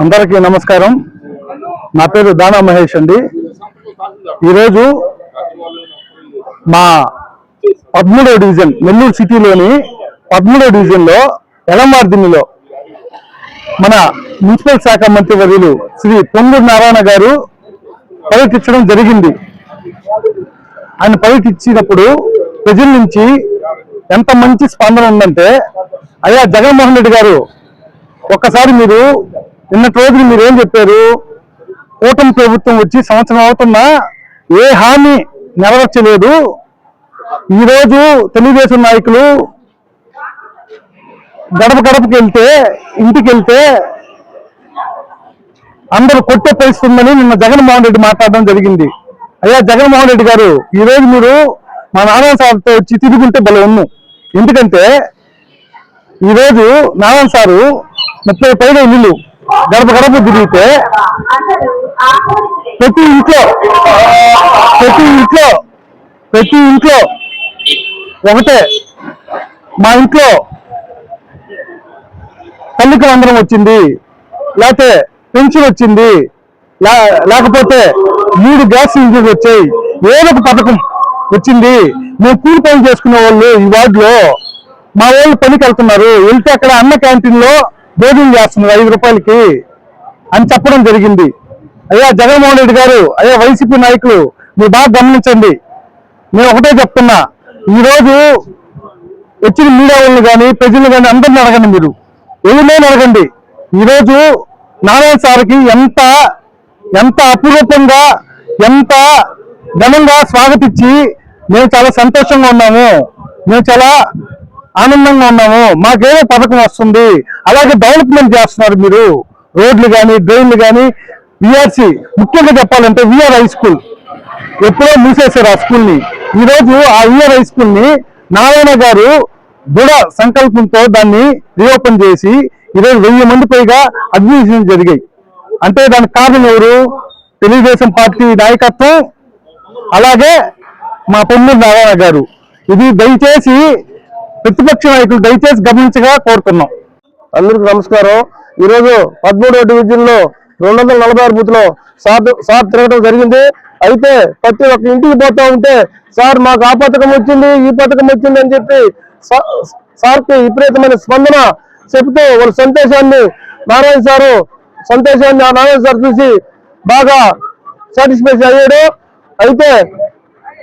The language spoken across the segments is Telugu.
అందరికీ నమస్కారం. నా పేరు దానా మహేష్ అండి. ఈరోజు మా పదమూడవ డివిజన్ నెల్లూరు సిటీలోని పదమూడవ డివిజన్లో ఎలంబార్దినిలో మన మున్సిపల్ శాఖ మంత్రి వర్యులు శ్రీ పొంగూరు నారాయణ గారు పర్యటించడం జరిగింది. ఆయన పర్యటించినప్పుడు ప్రజల నుంచి ఎంత మంచి స్పందన ఉందంటే అయ్యా జగన్మోహన్ రెడ్డి గారు ఒక్కసారి మీరు నిన్నటి రోజున మీరు ఏం చెప్పారు? కూటమి ప్రభుత్వం వచ్చి సంవత్సరం అవుతున్నా ఏ హామీ నెరవేర్చలేదు ఈరోజు తెలుగుదేశం నాయకులు గడప గడపకి వెళ్తే ఇంటికి వెళ్తే అందరూ కొట్టే పరిస్థితి ఉందని నిన్న జగన్మోహన్ రెడ్డి మాట్లాడడం జరిగింది. అయ్యా జగన్మోహన్ రెడ్డి గారు ఈ రోజు మీరు మా నారాయణ సార్తో వచ్చి తిరుగుంటే భలే ఉన్నాం. ఎందుకంటే ఈ రోజు నారాయణ సారు ముప్పై పైగా ఇల్లు గడప గడప తిరిగితే ప్రతి ఇంట్లో ప్రతి ఇంట్లో ప్రతి ఇంట్లో ఒకటే మా ఇంట్లో తల్లికి వందనం వచ్చింది లేకపోతే పెన్షన్ వచ్చింది లేకపోతే మూడు గ్యాస్ సిలిండర్లు వచ్చాయి ఏదో ఒక పథకం వచ్చింది. మేము కూలి పని చేసుకునే వాళ్ళు ఈ వార్డులో. మా వాళ్ళు పనికి వెళ్తున్నారు. వెళ్తే అక్కడ అన్న క్యాంటీన్లో భోజనం చేస్తున్నారు. ఐదు రూపాయలకి అని చెప్పడం జరిగింది. అయ్యా జగన్మోహన్ రెడ్డి గారు అయ్యా వైసీపీ నాయకులు మీరు బాగా గమనించండి. నేను ఒకటే చెప్తున్నా. ఈరోజు వచ్చిన మీడియా వాళ్ళని కానీ ప్రజలు కానీ అందరిని అడగండి మీరు. ఎవరినైనా అడగండి. ఈరోజు నారాయణ సార్కి ఎంత ఎంత అపురూపంగా ఎంత ఘనంగా స్వాగతించి మేము చాలా సంతోషంగా ఉన్నాము. మేము చాలా ఆనందంగా ఉన్నాము. మాకేదో పథకం వస్తుంది. అలాగే డెవలప్మెంట్ చేస్తున్నారు మీరు. రోడ్లు కానీ డ్రైన్లు కానీ విఆర్సి ముఖ్యంగా చెప్పాలంటే విఆర్ హై స్కూల్ ఎప్పుడో మూసేశారు ఆ స్కూల్ని ఈరోజు ఈ రోజు ఆ విఆర్ హై స్కూల్ని నారాయణ గారు దృఢ సంకల్పంతో దాన్ని రీఓపెన్ చేసి ఈరోజు వెయ్యి మంది పైగా అడ్మిషన్ జరిగాయి. అంటే దానికి కారణం ఎవరు? తెలుగుదేశం పార్టీ నాయకత్వం. అలాగే మా పొమ్మూరు నారాయణ గారు. ఇది దయచేసి ప్రతిపక్ష నాయకులు దయచేసి గమనించగా కోరుతున్నాం. అందరికీ నమస్కారం. ఈరోజు పదమూడవ డివిజన్లో రెండు వందల నలభై ఆరు బూత్లో సార్ సార్ తిరగడం జరిగింది. అయితే ప్రతి ఒక్క ఇంటికి పోతా ఉంటే సార్ మాకు ఆ పథకం వచ్చింది ఈ పథకం వచ్చింది అని చెప్పి సా- సార్కి విపరీతమైన స్పందన చెప్తూ వాళ్ళ సంతోషాన్ని నారాయణ సారు సంతోషాన్ని ఆ నారాయణ సార్ చూసి బాగా సాటిస్ఫై అయ్యాడు. అయితే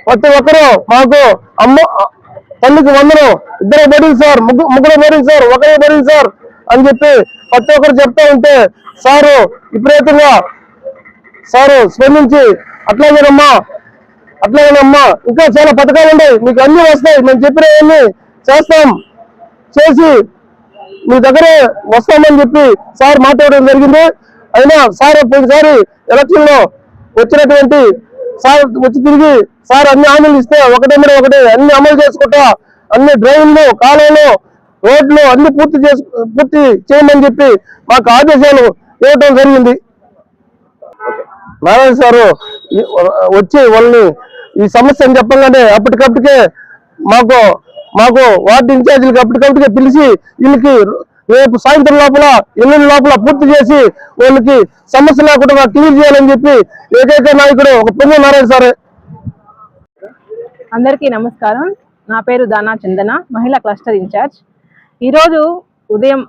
ప్రతి ఒక్కరూ మాకు అమ్మ తల్లికి వందనం. ఇద్దరు బడింగ్ సార్ ముగ్గురు ముగ్గురు సార్ ఒకరే బడింగ్ సార్ అని చెప్పి ప్రతి ఒక్కరు చెప్తా ఉంటే సారు విపరీతంగా సారు స్పందించి అట్లాగేనమ్మా అట్లాగేనమ్మా. ఇంకా చాలా పథకాలు ఉన్నాయి మీకు అన్ని వస్తాయి మేము చెప్పినవన్నీ చేస్తాం. చేసి మీ దగ్గరే వస్తామని చెప్పి సార్ మాట్లాడడం జరిగింది. అయినా సార్ పోయినసారి ఎలక్షన్లో వచ్చినటువంటి సార్ వచ్చి తిరిగి సార్ అన్ని హామీలు ఇస్తే ఒకటే మీద ఒకటి అన్ని అమలు చేసుకుంటా అన్ని డ్రైన్లు కాలువలు రోడ్లు అన్ని పూర్తి చేసు పూర్తి చేయమని చెప్పి మాకు ఆదేశాలు ఇవ్వటం జరిగింది. నారాయణ సారు వచ్చి వాళ్ళని ఈ సమస్య అని చెప్పగానే అప్పటికప్పటికే మాకు మాకు వార్డు ఇన్ఛార్జీలకి అప్పటికప్పటికే పిలిచి వీళ్ళకి రేపు సాయంత్రం లోపల ఎల్లుండి లోపల పూర్తి చేసి వాళ్ళకి సమస్య లేకుండా క్లియర్ చేయాలని చెప్పి ఏకైక నాయకుడు ఒక పొంగు నారాయణ సారే. అందరికీ నమస్కారం. నా పేరు దానా చందన మహిళా క్లస్టర్ ఇన్ఛార్జ్. ఈరోజు ఉదయం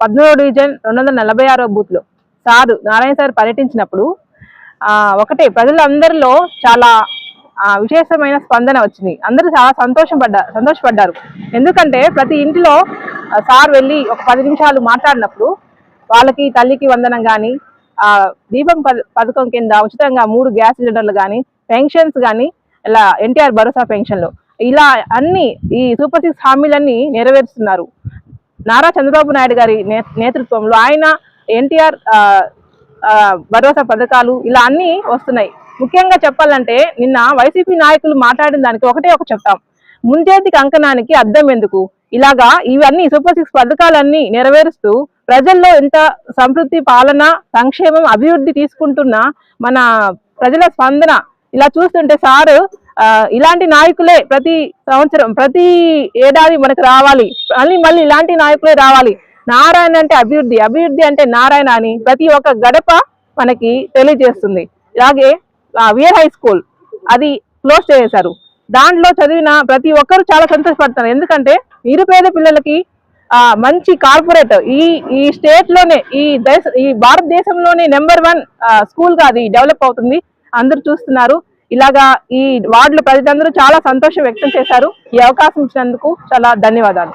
పద్మూడు డివిజన్ రెండు వందల నలభై ఆరో బూత్లో సారు నారాయణ సార్ పర్యటించినప్పుడు ఒకటే ప్రజలందరిలో చాలా విశేషమైన స్పందన వచ్చింది. అందరూ చాలా సంతోషం పడ్డారు సంతోషపడ్డారు. ఎందుకంటే ప్రతి ఇంటిలో సార్ వెళ్ళి ఒక పది నిమిషాలు మాట్లాడినప్పుడు వాళ్ళకి తల్లికి వందనం కానీ ఆ దీపం పథకం కింద ఉచితంగా మూడు గ్యాస్ సిలిండర్లు కానీ పెన్షన్స్ కానీ ఇలా ఎన్టీఆర్ భరోసా పెన్షన్లు ఇలా అన్ని ఈ సూపర్ సిక్స్ హామీలన్నీ నెరవేరుస్తున్నారు. నారా చంద్రబాబు నాయుడు గారి నే- నేతృత్వంలో ఆయన ఎన్టీఆర్ భరోసా పథకాలు ఇలా అన్ని వస్తున్నాయి. ముఖ్యంగా చెప్పాలంటే నిన్న వైసీపీ నాయకులు మాట్లాడిన దానికి ఒకటే ఒక చెప్తాం. ముంచేతికి అంకణానికి అర్థం ఎందుకు? ఇలాగా ఇవన్నీ సూపర్ సిక్స్ పథకాలన్నీ నెరవేరుస్తూ ప్రజల్లో ఎంత సంతృప్తి పాలన సంక్షేమం అభివృద్ధి తీసుకుంటున్న మన ప్రజల స్పందన ఇలా చూస్తుంటే సారు ఇలాంటి నాయకులే ప్రతి సంవత్సరం ప్రతి ఏడాది మనకు రావాలి. మళ్ళీ మళ్ళీ ఇలాంటి నాయకులే రావాలి. నారాయణ అంటే అభివృద్ధి. అభివృద్ధి అంటే నారాయణ అని ప్రతి ఒక్క గడప మనకి తెలియజేస్తుంది. అలాగే వియర్ హై స్కూల్ అది క్లోజ్ చేసేశారు దాంట్లో చదివిన ప్రతి ఒక్కరు చాలా సంతోషపడతారు. ఎందుకంటే నిరుపేద పిల్లలకి ఆ, మంచి కార్పొరేట్ ఈ ఈ స్టేట్లోనే ఈ దేశ ఈ భారతదేశంలోనే నెంబర్ వన్ స్కూల్గా అది డెవలప్ అవుతుంది. అందరూ చూస్తున్నారు. ఇలాగా ఈ వార్డులో ప్రజలందరూ చాలా సంతోషం వ్యక్తం చేశారు. ఈ అవకాశం ఇచ్చినందుకు చాలా ధన్యవాదాలు.